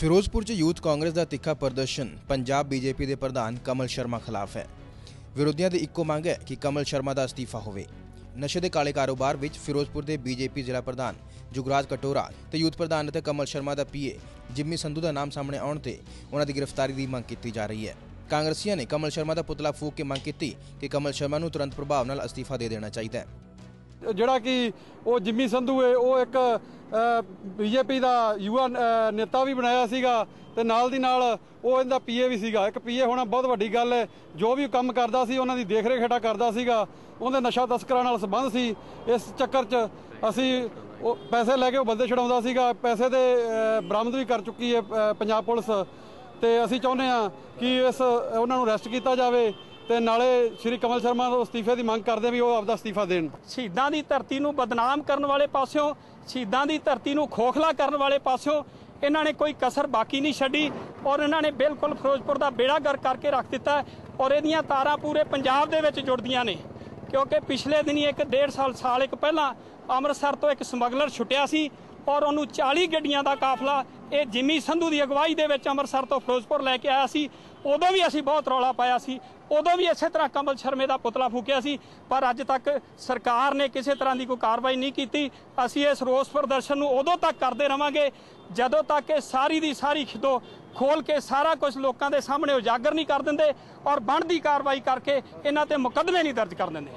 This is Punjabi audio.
ਫਿਰੋਜ਼ਪੁਰ 'ਚ ਯੂਥ ਕਾਂਗਰਸ ਦਾ ਤਿੱਖਾ ਪ੍ਰਦਰਸ਼ਨ ਪੰਜਾਬ ਬੀਜੇਪੀ ਦੇ ਪ੍ਰਧਾਨ ਕਮਲ ਸ਼ਰਮਾ ਖਿਲਾਫ ਹੈ। ਵਿਰੋਧੀਆਂ ਦੀ ਇੱਕੋ ਮੰਗ ਹੈ ਕਿ ਕਮਲ ਸ਼ਰਮਾ ਦਾ ਅਸਤੀਫਾ ਹੋਵੇ। ਨਸ਼ੇ ਦੇ ਕਾਲੇ ਕਾਰੋਬਾਰ ਵਿੱਚ ਫਿਰੋਜ਼ਪੁਰ ਦੇ ਬੀਜੇਪੀ ਜ਼ਿਲ੍ਹਾ ਪ੍ਰਧਾਨ ਜੁਗਰਾਜ ਕਟੋਰਾ ਤੇ ਯੂਥ ਪ੍ਰਧਾਨ ਅਤੇ ਕਮਲ ਸ਼ਰਮਾ ਦਾ ਪੀਏ ਜਿੰਮੀ ਸੰਧੂ ਦਾ ਨਾਮ ਸਾਹਮਣੇ ਆਉਣ ਤੇ ਉਹਨਾਂ ਦੀ ਗ੍ਰਿਫਤਾਰੀ ਦੀ ਮੰਗ ਕੀਤੀ ਜਾ ਰਹੀ ਹੈ। ਕਾਂਗਰਸੀਆਂ ਨੇ ਕਮਲ ਸ਼ਰਮਾ ਦਾ ਪੁਤਲਾ ਫੂਕ ਕੇ ਮੰਗ ਕੀਤੀ ਕਿ ਕਮਲ ਸ਼ਰਮਾ ਨੂੰ ਤੁਰੰਤ ਪ੍ਰਭਾਵ ਨਾਲ ਅਸਤੀਫਾ ਦੇ ਦੇਣਾ ਚਾਹੀਦਾ ਹੈ। ਜਿਹੜਾ ਕਿ ਉਹ ਜਿੰਮੀ ਸੰਧੂ ਏ ਉਹ ਇੱਕ ਬੀਜੇਪੀ ਦਾ ਯੁਵਾ ਨੇਤਾ ਵੀ ਬਣਾਇਆ ਸੀਗਾ ਤੇ ਨਾਲ ਦੀ ਨਾਲ ਉਹ ਇਹਦਾ ਪੀਏ ਵੀ ਸੀਗਾ। ਇੱਕ ਪੀਏ ਹੋਣਾ ਬਹੁਤ ਵੱਡੀ ਗੱਲ ਹੈ। ਜੋ ਵੀ ਕੰਮ ਕਰਦਾ ਸੀ ਉਹਨਾਂ ਦੀ ਦੇਖ ਰੇਖ ਹੇਠਾਂ ਕਰਦਾ ਸੀਗਾ। ਉਹਦੇ ਨਸ਼ਾ ਤਸਕਰਾਂ ਨਾਲ ਸੰਬੰਧ ਸੀ। ਇਸ ਚੱਕਰ 'ਚ ਅਸੀਂ ਉਹ ਪੈਸੇ ਲੈ ਕੇ ਉਹ ਬੰਦੇ ਛਡਾਉਂਦਾ ਸੀਗਾ। ਪੈਸੇ ਦੇ ਬਰਾਮਦ ਵੀ ਕਰ ਚੁੱਕੀ ਹੈ ਅ, ਪੰਜਾਬ ਪੁਲਿਸ। ਤੇ ਅਸੀਂ ਚਾਹੁੰਦੇ ਹਾਂ ਕਿ ਇਸ ਉਹਨਾਂ ਨੂੰ ਅਰੈਸਟ ਕੀਤਾ ਜਾਵੇ। ਤੇ ਨਾਲੇ ਸ਼੍ਰੀ ਕਮਲ ਸ਼ਰਮਾ ਤੋਂ ਅਸਤੀਫੇ ਦੀ ਮੰਗ ਕਰਦੇ ਵੀ ਉਹ ਆਪਦਾ ਅਸਤੀਫਾ ਦੇਣ। ਸ਼ਹੀਦਾਂ ਦੀ ਧਰਤੀ ਨੂੰ ਬਦਨਾਮ ਕਰਨ ਵਾਲੇ ਪਾਸਿਓਂ, ਸ਼ਹੀਦਾਂ ਦੀ ਧਰਤੀ ਨੂੰ ਖੋਖਲਾ ਕਰਨ ਵਾਲੇ ਪਾਸਿਓਂ ਇਹਨਾਂ ਨੇ ਕੋਈ ਕਸਰ ਬਾਕੀ ਨਹੀਂ ਛੱਡੀ ਔਰ ਇਹਨਾਂ ਨੇ ਬਿਲਕੁਲ ਫਿਰੋਜ਼ਪੁਰ ਦਾ ਬੇੜਾ ਗਰ ਕਰਕੇ ਰੱਖ ਦਿੱਤਾ ਔਰ ਇਹਦੀਆਂ ਤਾਰਾਂ ਪੂਰੇ ਪੰਜਾਬ ਦੇ ਵਿੱਚ ਜੁੜਦੀਆਂ ਨੇ। ਕਿਉਂਕਿ ਪਿਛਲੇ ਦਿਨੀ ਇੱਕ ਡੇਢ ਸਾਲ ਸਾਲ ਇੱਕ ਪਹਿਲਾਂ ਅੰਮ੍ਰਿਤਸਰ ਤੋਂ ਇੱਕ ਸਮਗਲਰ ਛੁੱਟਿਆ ਸੀ ਔਰ ਉਹਨੂੰ 40 ਗੱਡੀਆਂ ਦਾ ਕਾਫਲਾ ਇਹ ਜਿਮੀ ਸੰਧੂ ਦੀ ਅਗਵਾਈ ਦੇ ਵਿੱਚ ਅੰਮ੍ਰਿਤਸਰ ਤੋਂ ਫਿਰੋਜ਼ਪੁਰ ਲੈ ਕੇ ਆਇਆ ਸੀ। ਉਦੋਂ ਵੀ ਅਸੀਂ ਬਹੁਤ ਰੌਲਾ ਪਾਇਆ ਸੀ, ਉਦੋਂ ਵੀ ਇਸੇ ਤਰ੍ਹਾਂ ਕਮਲ ਸ਼ਰਮੇ ਦਾ ਪੁਤਲਾ ਫੂਕਿਆ ਸੀ, ਪਰ ਅੱਜ ਤੱਕ ਸਰਕਾਰ ਨੇ ਕਿਸੇ ਤਰ੍ਹਾਂ ਦੀ ਕੋਈ ਕਾਰਵਾਈ ਨਹੀਂ ਕੀਤੀ। ਅਸੀਂ ਇਸ ਰੋਸ ਪ੍ਰਦਰਸ਼ਨ ਨੂੰ ਉਦੋਂ ਤੱਕ ਕਰਦੇ ਰਵਾਂਗੇ ਜਦੋਂ ਤੱਕ ਇਹ ਸਾਰੀ ਦੀ ਸਾਰੀ ਖਿਦੋ ਖੋਲ ਕੇ ਸਾਰਾ ਕੁਝ ਲੋਕਾਂ ਦੇ ਸਾਹਮਣੇ ਉਜਾਗਰ ਨਹੀਂ ਕਰ ਦਿੰਦੇ ਔਰ ਬਣਦੀ ਕਾਰਵਾਈ ਕਰਕੇ ਇਹਨਾਂ ਤੇ ਮੁਕੱਦਮੇ ਨਹੀਂ ਦਰਜ ਕਰ ਦਿੰਦੇ।